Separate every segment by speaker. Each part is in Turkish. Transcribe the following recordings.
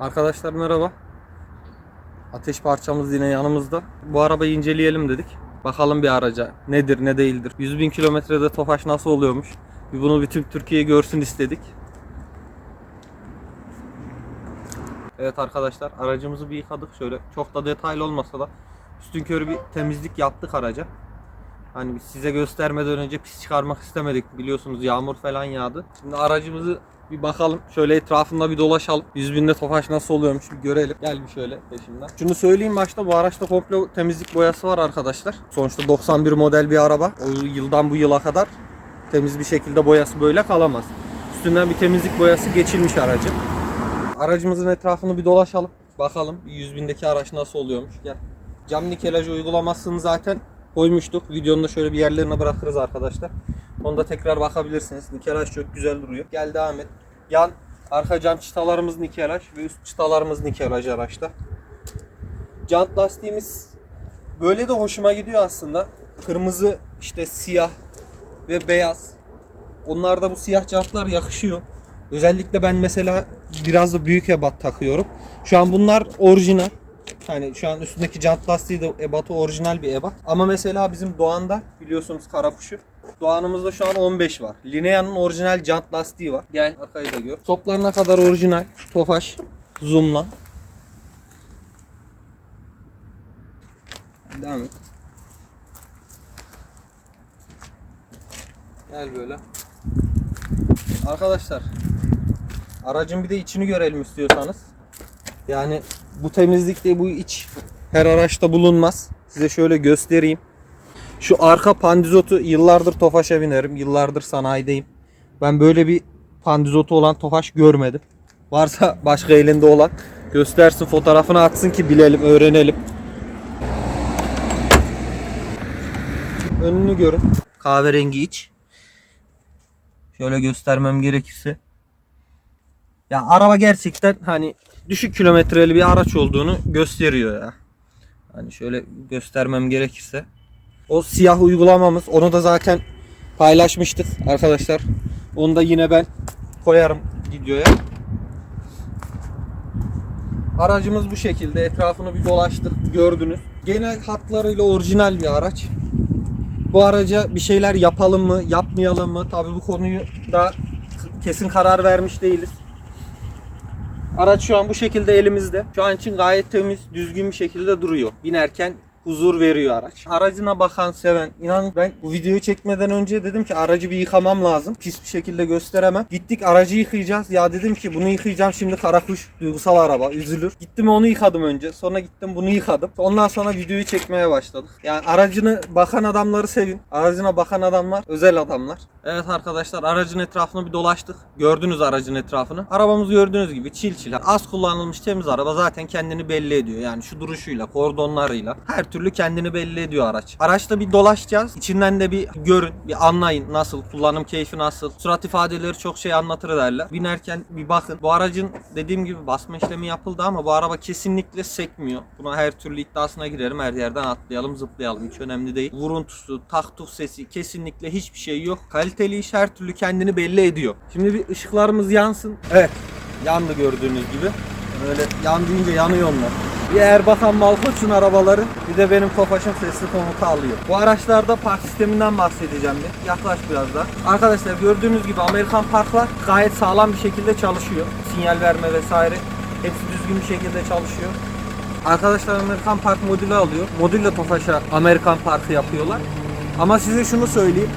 Speaker 1: Arkadaşlar merhaba. Ateş parçamız yine yanımızda. Bu arabayı inceleyelim dedik. Bakalım bir araca nedir ne değildir. 100 bin kilometrede Tofaş nasıl oluyormuş. Bir bunu bütün Türkiye görsün istedik. Evet arkadaşlar aracımızı bir yıkadık şöyle. Çok da detaylı olmasa da üstünkörü bir temizlik yaptık araca. Hani size göstermeden önce pis çıkarmak istemedik. Biliyorsunuz yağmur falan yağdı. Şimdi aracımızı bir bakalım. Şöyle etrafında bir dolaşalım. 100 binde Tofaş nasıl oluyormuş bir görelim. Gel bir şöyle peşimden. Şunu söyleyeyim başta bu araçta komple temizlik boyası var arkadaşlar. Sonuçta 91 model bir araba. O yıldan bu yıla kadar temiz bir şekilde boyası böyle kalamaz. Üstünden bir temizlik boyası geçilmiş aracın. Aracımızın etrafını bir dolaşalım. Bakalım 100 bindeki araç nasıl oluyormuş. Gel. Cam nikelaj uygulamasını zaten koymuştuk. Videonun da şöyle bir yerlerine bırakırız arkadaşlar. Onda tekrar bakabilirsiniz. Nikelaj çok güzel duruyor. Gel devam. Yan arka cam çıtalarımız nikelaj ve üst çıtalarımız nikelaj araçta. Jant lastiğimiz böyle de hoşuma gidiyor aslında. Kırmızı işte siyah ve beyaz. Onlarda bu siyah jantlar yakışıyor. Özellikle ben mesela biraz da büyük ebat takıyorum. Şu an bunlar orijinal. Hani şu an üstündeki jant lastiği de ebatı orijinal bir ebat. Ama mesela bizim Doğan'da biliyorsunuz karakuşu. Doğan'ımızda şu an 15 var. Linea'nın orijinal jant lastiği var. Gel arkayı da gör. Toplarına kadar orijinal. Tofaş. Zoom'la. Devam et. Gel böyle. Arkadaşlar aracın bir de içini görelim istiyorsanız. Yani bu temizlikte bu iç her araçta bulunmaz. Size şöyle göstereyim. Şu arka pandizotu yıllardır Tofaş'a binerim. Yıllardır sanayideyim. Ben böyle bir pandizotu olan Tofaş görmedim. Varsa başka elinde olan göstersin fotoğrafını atsın ki bilelim öğrenelim. Önünü görün. Kahverengi iç. Şöyle göstermem gerekirse. Ya araba gerçekten hani düşük kilometreli bir araç olduğunu gösteriyor ya. Hani şöyle göstermem gerekirse. O siyah uygulamamız onu da zaten paylaşmıştık arkadaşlar. Onu da yine ben koyarım videoya. Aracımız bu şekilde etrafını bir dolaştık gördünüz. Genel hatlarıyla orijinal bir araç. Bu araca bir şeyler yapalım mı, yapmayalım mı? Tabii bu konuyu da kesin karar vermiş değiliz. Araç şu an bu şekilde elimizde. Şu an için gayet temiz, düzgün bir şekilde duruyor. Binerken huzur veriyor araç. Aracına bakan, seven. İnan ben bu videoyu çekmeden önce dedim ki aracı bir yıkamam lazım. Pis bir şekilde gösteremem. Gittik aracı yıkayacağız. Ya dedim ki bunu yıkayacağım şimdi karakuş duygusal araba üzülür. Gittim onu yıkadım önce. Sonra gittim bunu yıkadım. Ondan sonra videoyu çekmeye başladık. Yani aracını bakan adamları sevin. Aracına bakan adamlar özel adamlar. Evet arkadaşlar aracın etrafını bir dolaştık. Gördünüz aracın etrafını. Arabamız gördüğünüz gibi çil çil. Az kullanılmış temiz araba zaten kendini belli ediyor. Yani şu duruşuyla, kordonlarıyla her türlü kendini belli ediyor araç. Araçta bir dolaşacağız. İçinden de bir görün, bir anlayın nasıl, kullanım keyfi nasıl. Surat ifadeleri çok şey anlatır derler. Binerken bir bakın. Bu aracın dediğim gibi basma işlemi yapıldı ama bu araba kesinlikle sekmiyor. Buna her türlü iddiasına girerim. Her yerden atlayalım, zıplayalım. Hiç önemli değil. Vuruntusu, taktuk sesi kesinlikle hiçbir şey yok. Kaliteli iş her türlü kendini belli ediyor. Şimdi bir ışıklarımız yansın. Evet. Yandı gördüğünüz gibi. Böyle yan yanıyor onlar. Bir Erbakan Malkoç'un arabaları bir de benim Tofaş'ın sesli komutu alıyor. Bu araçlarda park sisteminden bahsedeceğim bir. Yaklaş biraz daha. Arkadaşlar gördüğünüz gibi Amerikan parklar gayet sağlam bir şekilde çalışıyor. Sinyal verme vesaire hepsi düzgün bir şekilde çalışıyor. Arkadaşlar Amerikan Park modülü alıyor. Modülle Tofaş'a Amerikan Park'ı yapıyorlar. Ama size şunu söyleyeyim.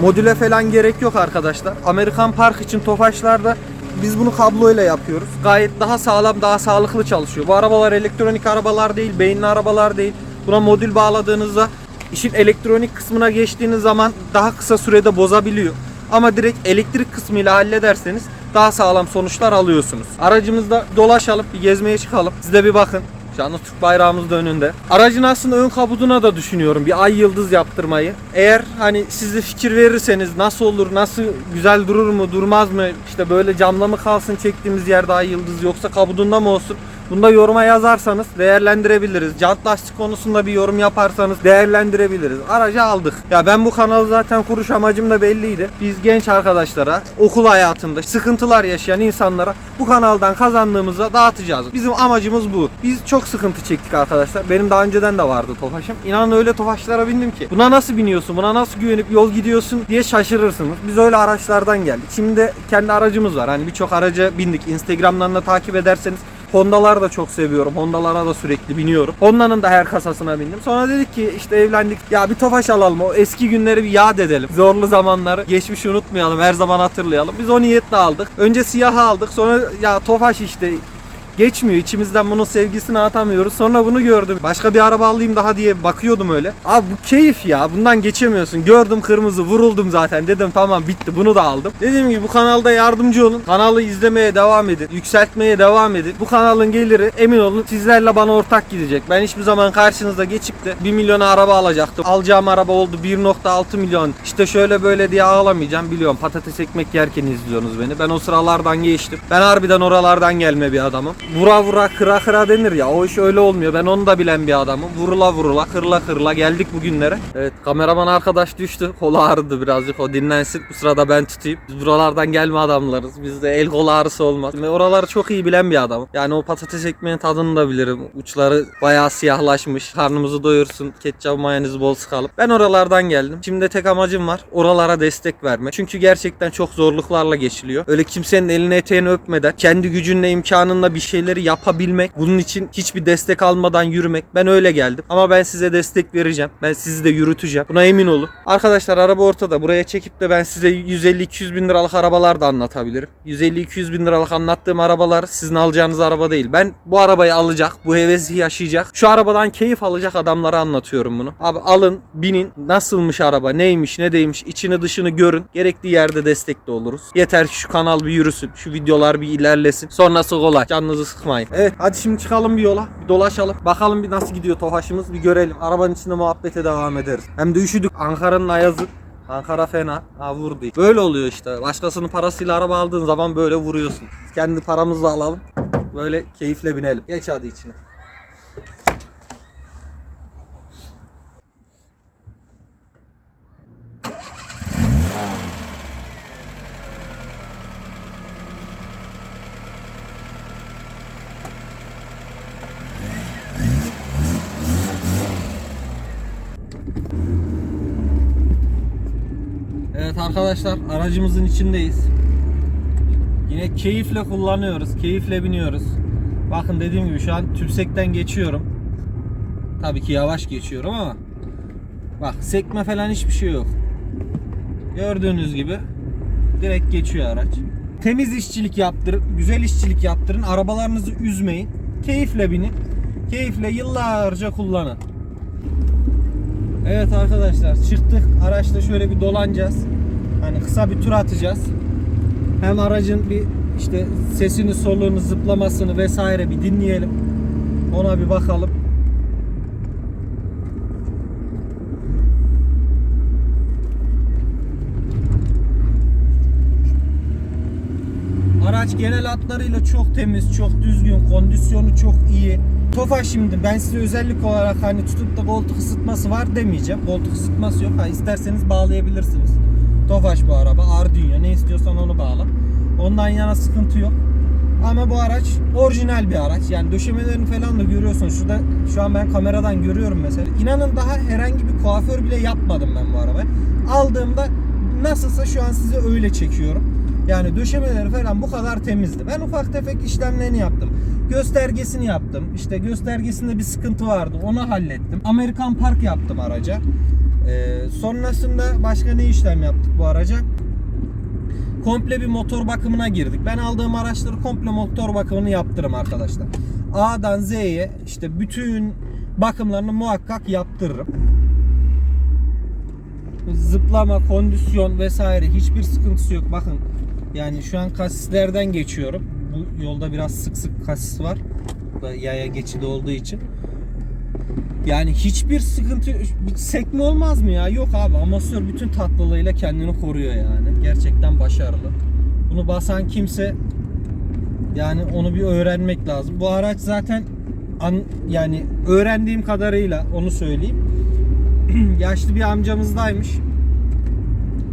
Speaker 1: Modüle falan gerek yok arkadaşlar. Amerikan Park için Tofaş'larda biz bunu kabloyla yapıyoruz. Gayet daha sağlam, daha sağlıklı çalışıyor. Bu arabalar elektronik arabalar değil, beyinli arabalar değil. Buna modül bağladığınızda işin elektronik kısmına geçtiğiniz zaman daha kısa sürede bozabiliyor. Ama direkt elektrik kısmıyla hallederseniz daha sağlam sonuçlar alıyorsunuz. Aracımızda dolaşalım, bir gezmeye çıkalım. Siz de bir bakın. Canlı Türk bayrağımız da önünde. Aracın aslında ön kabuduna da düşünüyorum bir ay yıldız yaptırmayı. Eğer hani siz de fikir verirseniz nasıl olur, nasıl güzel durur mu, durmaz mı? İşte böyle camla mı kalsın çektiğimiz yerde ay yıldız yoksa kabudunda mı olsun? Bunda yoruma yazarsanız değerlendirebiliriz. Jant lastik konusunda bir yorum yaparsanız değerlendirebiliriz. Aracı aldık. Ya ben bu kanalı zaten kuruş amacım da belliydi. Biz genç arkadaşlara, okul hayatında sıkıntılar yaşayan insanlara bu kanaldan kazandığımızda dağıtacağız. Bizim amacımız bu. Biz çok sıkıntı çektik arkadaşlar. Benim daha önceden de vardı Tofaş'ım. İnanın öyle Tofaş'lara bindim ki. Buna nasıl biniyorsun? Buna nasıl güvenip yol gidiyorsun diye şaşırırsınız. Biz öyle araçlardan geldik. Şimdi kendi aracımız var. Hani birçok araca bindik. Instagram'dan da takip ederseniz Honda'lar da çok seviyorum. Honda'lara da sürekli biniyorum. Honda'nın da her kasasına bindim. Sonra dedik ki işte evlendik. Ya bir Tofaş alalım. O eski günleri bir yad edelim. Zorlu zamanları. Geçmişi unutmayalım. Her zaman hatırlayalım. Biz o niyetle aldık. Önce siyahı aldık. Sonra ya Tofaş işte geçmiyor. İçimizden bunun sevgisini atamıyoruz. Sonra bunu gördüm. Başka bir araba alayım daha diye bakıyordum öyle. Abi bu keyif ya. Bundan geçemiyorsun. Gördüm kırmızı vuruldum zaten. Dedim tamam bitti. Bunu da aldım. Dediğim gibi bu kanalda yardımcı olun. Kanalı izlemeye devam edin. Yükseltmeye devam edin. Bu kanalın geliri emin olun sizlerle bana ortak gidecek. Ben hiçbir zaman karşınızda geçip de 1 milyona araba alacaktım. Alacağım araba oldu 1.6 milyon. İşte şöyle böyle diye ağlamayacağım. Biliyorum patates ekmek yerken izliyorsunuz beni. Ben o sıralardan geçtim. Ben harbiden oralardan gelme bir adamım. Vura vura kıra kıra denir ya. O iş öyle olmuyor. Ben onu da bilen bir adamım. Vurula vurula kırla kırla geldik bugünlere. Evet kameraman arkadaş düştü. Kolu ağrıdı birazcık. O dinlensin. Bu sırada ben tutayım. Biz buralardan gelme adamlarız. Bizde el kol ağrısı olmaz. Ve oraları çok iyi bilen bir adamım. Yani o patates ekmeğin tadını da bilirim. Uçları bayağı siyahlaşmış. Karnımızı doyursun. Ketçap mayonezi bol sıkalım. Ben oralardan geldim. Şimdi tek amacım var. Oralara destek vermek. Çünkü gerçekten çok zorluklarla geçiliyor. Öyle kimsenin elini eteğini öpmeden kendi gücünle imkanınla bir şeyleri yapabilmek. Bunun için hiçbir destek almadan yürümek. Ben öyle geldim. Ama ben size destek vereceğim. Ben sizi de yürüteceğim. Buna emin olun. Arkadaşlar araba ortada. Buraya çekip de ben size 150-200 bin liralık arabalar da anlatabilirim. 150-200 bin liralık anlattığım arabalar sizin alacağınız araba değil. Ben bu arabayı alacak, bu hevesi yaşayacak, şu arabadan keyif alacak adamlara anlatıyorum bunu. Abi alın, binin. Nasılmış araba, neymiş, ne değilmiş, içini dışını görün. Gerektiği yerde destekli oluruz. Yeter ki şu kanal bir yürüsün, şu videolar bir ilerlesin. Sonrası kolay. Canınızı sıkmayın. Evet, hadi şimdi çıkalım bir yola, bir dolaşalım. Bakalım bir nasıl gidiyor Tofaş'ımız bir görelim. Arabanın içinde muhabbete devam ederiz. Hem de üşüdük. Ankara'nın ayazı Ankara fena. Ha vurdu. Böyle oluyor işte. Başkasının parasıyla araba aldığın zaman böyle vuruyorsun. Kendi paramızla alalım. Böyle keyifle binelim. Geç hadi içine. Evet arkadaşlar aracımızın içindeyiz. Yine keyifle kullanıyoruz. Keyifle biniyoruz. Bakın dediğim gibi şu an tümsekten geçiyorum. Tabii ki yavaş geçiyorum ama bak sekme falan hiçbir şey yok. Gördüğünüz gibi direkt geçiyor araç. Temiz işçilik yaptırın, güzel işçilik yaptırın. Arabalarınızı üzmeyin. Keyifle binin. Keyifle yıllarca kullanın. Evet arkadaşlar çıktık. Araçta şöyle bir dolanacağız. Hani kısa bir tur atacağız. Hem aracın bir işte sesini, soluğunu, zıplamasını vesaire bir dinleyelim. Ona bir bakalım. Araç genel hatlarıyla çok temiz, çok düzgün, kondisyonu çok iyi. Tofaş şimdi ben size özellik olarak hani tutup da koltuk ısıtması var demeyeceğim. Koltuk ısıtması yok. Ha, isterseniz bağlayabilirsiniz. Tofaş bu araba. Arduino ne istiyorsan onu bağla. Ondan yana sıkıntı yok. Ama bu araç orijinal bir araç. Yani döşemelerini falan da görüyorsun. Şurada şu an ben kameradan görüyorum mesela. İnanın daha herhangi bir kuaför bile yapmadım ben bu arabayı. Aldığımda nasılsa şu an size öyle çekiyorum. Yani döşemeleri falan bu kadar temizdi. Ben ufak tefek işlemlerini yaptım. Göstergesini yaptım. İşte göstergesinde bir sıkıntı vardı. Onu hallettim. Amerikan Park yaptım araca. Ee, sonrasında başka ne işlem yaptık bu araca? komple bir motor bakımına girdik. Ben aldığım araçları komple motor bakımını yaptırırım arkadaşlar. A'dan Z'ye işte bütün bakımlarını muhakkak yaptırırım. Zıplama, kondisyon vesaire hiçbir sıkıntısı yok. Bakın yani şu an kasislerden geçiyorum. Bu yolda biraz sık sık kasis var. Yaya geçidi olduğu için. Yani hiçbir sıkıntı sekme olmaz mı ya? Yok abi amasör bütün tatlılığıyla kendini koruyor yani. Gerçekten başarılı. Bunu basan kimse Yani onu bir öğrenmek lazım. Bu araç zaten an, yani öğrendiğim kadarıyla onu söyleyeyim. Yaşlı bir amcamızdaymış.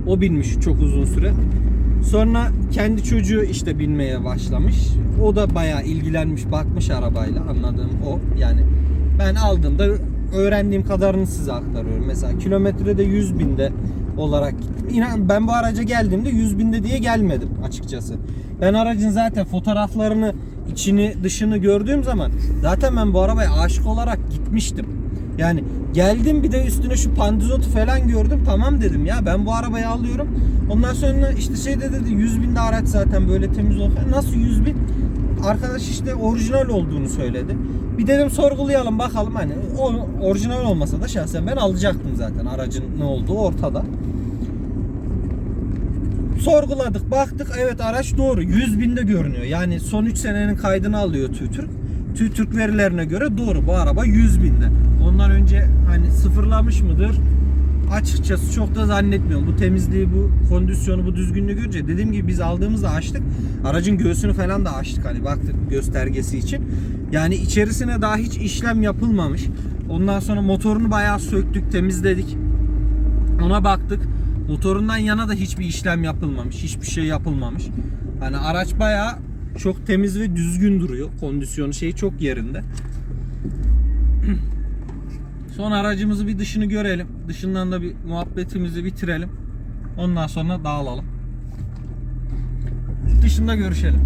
Speaker 1: O binmiş çok uzun süre. Sonra kendi çocuğu işte binmeye başlamış. O da bayağı ilgilenmiş, bakmış arabayla anladığım o. Yani ben aldığımda öğrendiğim kadarını size aktarıyorum. Mesela kilometrede 100 binde olarak gittim. İnan ben bu araca geldiğimde 100 binde diye gelmedim açıkçası. Ben aracın zaten fotoğraflarını, içini, dışını gördüğüm zaman zaten ben bu arabaya aşık olarak gitmiştim. Yani geldim bir de üstüne şu pandizotu falan gördüm. Tamam dedim ya ben bu arabayı alıyorum. Ondan sonra işte şey de dedi 100 binde araç zaten böyle temiz olsa. Nasıl 100 bin? Arkadaş işte orijinal olduğunu söyledi. Bir dedim sorgulayalım bakalım hani o orijinal olmasa da şahsen ben alacaktım zaten aracın ne olduğu ortada. Sorguladık baktık evet araç doğru 100 binde görünüyor. Yani son 3 senenin kaydını alıyor TÜTÜRK. TÜTÜRK verilerine göre doğru bu araba 100 binde. Ondan önce hani sıfırlamış mıdır? Açıkçası çok da zannetmiyorum. Bu temizliği, bu kondisyonu, bu düzgünlüğü görünce dediğim gibi biz aldığımızda açtık. Aracın göğsünü falan da açtık hani baktık göstergesi için. Yani içerisine daha hiç işlem yapılmamış. Ondan sonra motorunu bayağı söktük, temizledik. Ona baktık. Motorundan yana da hiçbir işlem yapılmamış. Hiçbir şey yapılmamış. Hani araç bayağı çok temiz ve düzgün duruyor. Kondisyonu şeyi çok yerinde. Son aracımızı bir dışını görelim. Dışından da bir muhabbetimizi bitirelim. Ondan sonra dağılalım. Dışında görüşelim.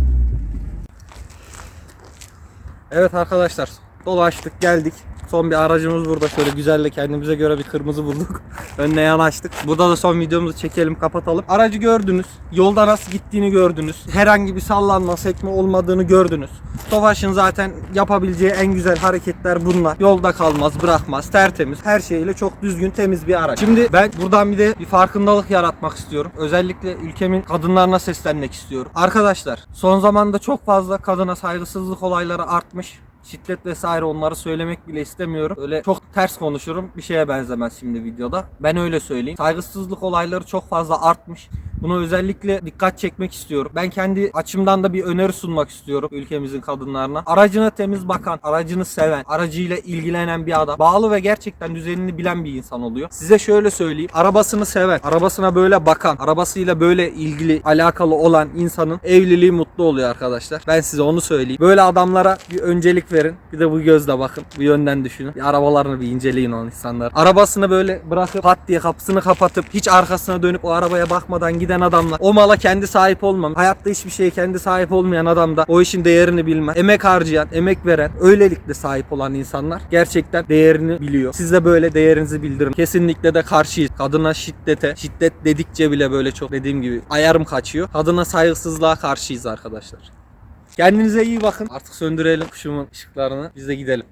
Speaker 1: Evet arkadaşlar dolaştık geldik. Son bir aracımız burada şöyle güzelle kendimize göre bir kırmızı bulduk. Önüne yanaştık. Burada da son videomuzu çekelim kapatalım. Aracı gördünüz. Yolda nasıl gittiğini gördünüz. Herhangi bir sallanma sekme olmadığını gördünüz. Tofaş'ın zaten yapabileceği en güzel hareketler bunlar. Yolda kalmaz, bırakmaz, tertemiz. Her şeyiyle çok düzgün, temiz bir araç. Şimdi ben buradan bir de bir farkındalık yaratmak istiyorum. Özellikle ülkemin kadınlarına seslenmek istiyorum. Arkadaşlar son zamanda çok fazla kadına saygısızlık olayları artmış. Şiddet vesaire onları söylemek bile istemiyorum. Öyle çok ters konuşurum. Bir şeye benzemez şimdi videoda. Ben öyle söyleyeyim. Saygısızlık olayları çok fazla artmış. Buna özellikle dikkat çekmek istiyorum. Ben kendi açımdan da bir öneri sunmak istiyorum ülkemizin kadınlarına. Aracına temiz bakan, aracını seven, aracıyla ilgilenen bir adam. Bağlı ve gerçekten düzenini bilen bir insan oluyor. Size şöyle söyleyeyim. Arabasını seven, arabasına böyle bakan, arabasıyla böyle ilgili, alakalı olan insanın evliliği mutlu oluyor arkadaşlar. Ben size onu söyleyeyim. Böyle adamlara bir öncelik verin. Bir de bu gözle bakın. Bu yönden düşünün. Bir arabalarını bir inceleyin o insanlar. Arabasını böyle bırakıp pat diye kapısını kapatıp hiç arkasına dönüp o arabaya bakmadan giden adamlar. O mala kendi sahip olmam. Hayatta hiçbir şeye kendi sahip olmayan adam da o işin değerini bilmez. Emek harcayan, emek veren, öylelikle sahip olan insanlar gerçekten değerini biliyor. Siz de böyle değerinizi bildirin. Kesinlikle de karşıyız. Kadına şiddete, şiddet dedikçe bile böyle çok dediğim gibi ayarım kaçıyor. Kadına saygısızlığa karşıyız arkadaşlar. Kendinize iyi bakın. Artık söndürelim kuşumun ışıklarını. Biz de gidelim.